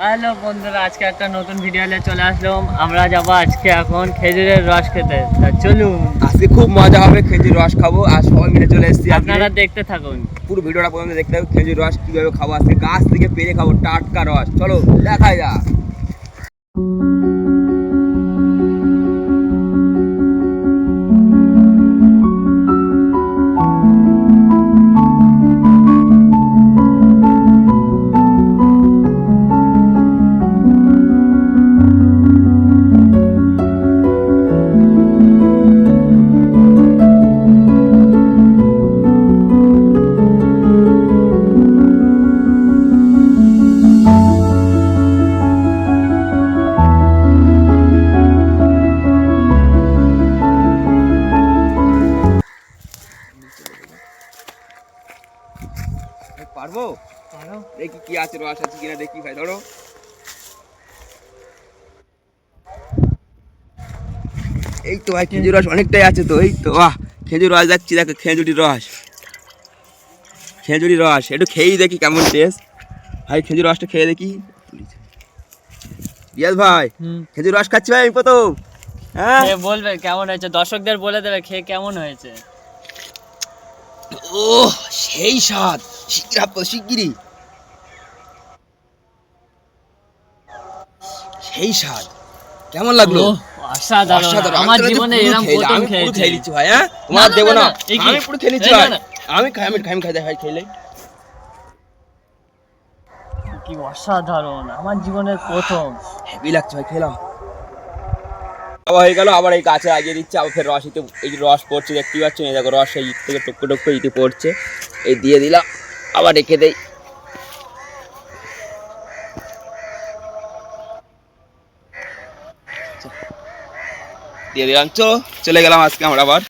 Hello বন্ধুরা আজকে একটা নতুন ভিডিও নিয়ে চলে আসলাম। আমরা যাব আজকে এখন খেজুরের রস খেতে। তা চলুন। আজকে খুব মজা হবে খেজুর রস খাব আর সবাই মিলে চলে এসেছি আপনারা দেখতে থাকুন। পুরো ভিডিওটা পর্যন্ত দেখতে হবে খেজুর রস কীভাবে খাব। আজকে গাছ থেকে পেরে খাব টাটকা রস। চলো দেখা যাক। পারব? দেখি কি আছে রস আছে কিনা দেখি ভাই ধরো। এই তো ভাই খেজুর রস অনেকটাই আছে তো এই তো বাহ। খেজুর রস যাচ্ছি দেখো খেজুরি রস। খেজুরি রস একটু খেয়েই দেখি কেমন টেস্ট ভাই খেজুর রসটা খেয়ে দেখি। রিয়াজ ভাই খেজুর রস খাচ্ছি ভাই আমি প্রথম। হ্যাঁ? বলবে কেমন হয়েছে? দর্শকদের বলে দেবে খেয়ে কেমন হয়েছে। ও সেই স্বাদ। শিগগির হাত শিগগিরই সেই স্বাদ কেমন লাগল। আমার জীবনে এরকম প্রথম খেয়েছি ভাই হ্যাঁ তোমার না, না, দেবো না, না না, এই কি? আমি পুরো খেয়ে নিচ্ছি এই না, ভাই আমি খাই আমি খাই খাই ভাই খেলে কি অসাধারণ আমার জীবনের প্রথম হেভি লাগছে ভাই খেলাম আবার হয়ে গেল আবার এই গাছে লাগিয়ে দিচ্ছে আবার ফের রস এই রস পড়ছে দেখতেই পাচ্ছেন এই দেখো রস এই থেকে টুকরো টুকরো ইতে পড়ছে এই দিয়ে দিলাম আবার রেখে দেই। দিয়ে দিলাম চলো চলে গেলাম আজকে আমরা আবার।